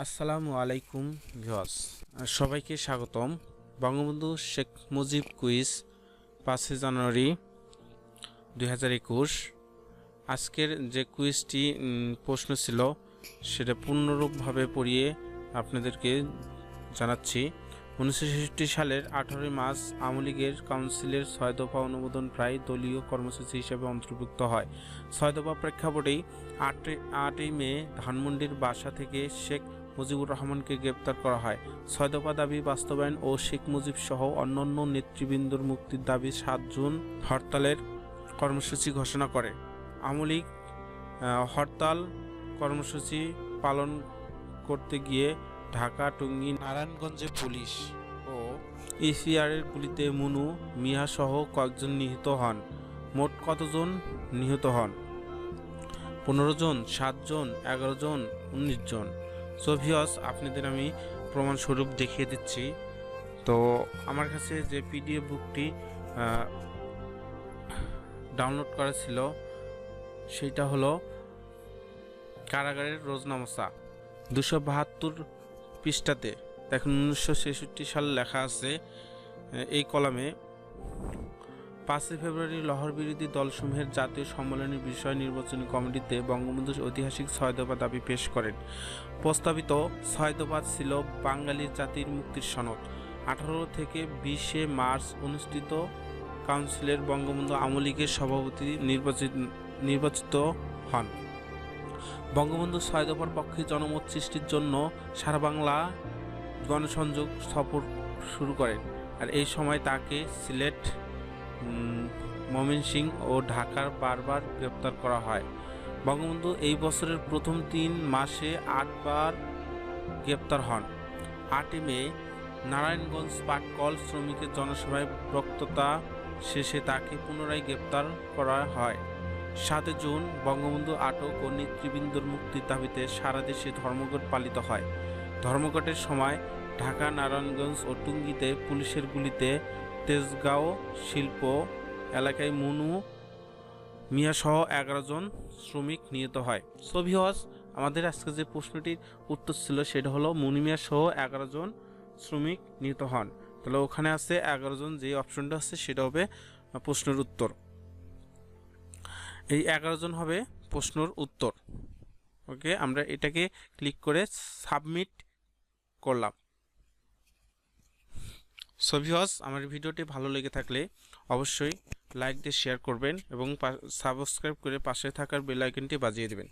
আসসালামু আলাইকুম ভিওয়াস সবাইকে স্বাগতম। বঙ্গবন্ধু শেখ মুজিব কুইজ পাঁচই জানুয়ারি দুই হাজার একুশ। আজকের যে কুইজটি প্রশ্ন ছিল সেটা পূর্ণরূপভাবে পড়িয়ে আপনাদেরকে জানাচ্ছি। উনিশশো ছেষট্টি সালের আঠারোই মার্চ আওয়ামী লীগের কাউন্সিলের ছয় দফা অনুমোদন প্রায় দলীয় কর্মসূচি হিসেবে অন্তর্ভুক্ত হয়। ছয় দফা প্রেক্ষাপটেই আটই আটই মে ধানমন্ডির বাসা থেকে শেখ মুজিবুর রহমানকে গ্রেপ্তার করা হয়। ছয় দফা দাবি বাস্তবায়ন ও শেখ মুজিব সহ অন্যান্য নেতৃবৃন্দর মুক্তির দাবি সাত জুন হরতালের কর্মসূচি ঘোষণা করে। আওয়ামী লীগ হরতাল কর্মসূচি পালন করতে গিয়ে ঢাকা, টুঙ্গি, নারায়ণগঞ্জে পুলিশ ও এসিআরের গুলিতে মুনু, মিয়া সহ কয়েকজন নিহত হন। মোট কতজন নিহত হন? পনেরো জন সাতজন এগারো জন, উনিশ জন। সোভিয়স আপনাদের আমি প্রমাণস্বরূপ দেখিয়ে দিচ্ছি। তো আমার কাছে যে পিডিএফ বুকটি ডাউনলোড করা ছিল, সেটা হলো কারাগারের রোজনামসা দুশো বাহাত্তর পৃষ্ঠাতে, দেখুন, উনিশশো ছেষট্টি সাল লেখা আছে এই কলামে, পাঁচই ফেব্রুয়ারি লহর বিরোধী দলসমূহের জাতীয় সম্মেলনের বিষয় নির্বাচনী কমিটিতে বঙ্গবন্ধু ঐতিহাসিক ছয় দফা দাবি পেশ করেন। প্রস্তাবিত ছয় দফা ছিল বাঙালি জাতির মুক্তির সনদ। আঠারো থেকে বিশে মার্চ অনুষ্ঠিত কাউন্সিলের বঙ্গবন্ধু আওয়ামী লীগের সভাপতি নির্বাচিত নির্বাচিত হন। বঙ্গবন্ধু ছয় দফার পক্ষে জনমত সৃষ্টির জন্য সারা বাংলা গণসংযোগ সফর শুরু করেন আর এই সময় তাকে সিলেট উম, ময়মনসিংহ ও ঢাকার বারবার গ্রেপ্তার করা হয়। বঙ্গবন্ধু এই বছরের প্রথম তিন মাসে আটবার গ্রেপ্তার হন। আটই মে নারায়ণগঞ্জ পাটকল শ্রমিকের জনসভায় বক্তৃতা শেষে তাকে পুনরায় গ্রেপ্তার করা হয়। সাতই জুন বঙ্গবন্ধু আটক ও নেতৃবৃন্দর মুক্তির দাবিতে সারা দেশে ধর্মঘট পালিত হয়। ধর্মঘটের সময় ঢাকা, নারায়ণগঞ্জ ও টুঙ্গিতে পুলিশের গুলিতে তেজগাঁও শিল্প এলাকায় মুনু মিয়া সহ এগারো জন শ্রমিক নিহত হয়। সোভিহস আমাদের আজকে যে প্রশ্নটির উত্তর ছিল সেটা হলো মনু মিয়া সহ এগারো জন শ্রমিক নিহত হন। তাহলে ওখানে আছে এগারো জন, যে অপশনটা আছে সেটা হবে প্রশ্নের উত্তর। এই এগারো জন হবে প্রশ্নর উত্তর। ওকে, আমরা এটাকে ক্লিক করে সাবমিট করলাম। সভিহস আমার ভিডিওটি ভালো লেগে থাকলে অবশ্যই লাইক দিয়ে শেয়ার করবেন এবং সাবস্ক্রাইব করে পাশে থাকার বেল আইকনটি বাজিয়ে দেবেন।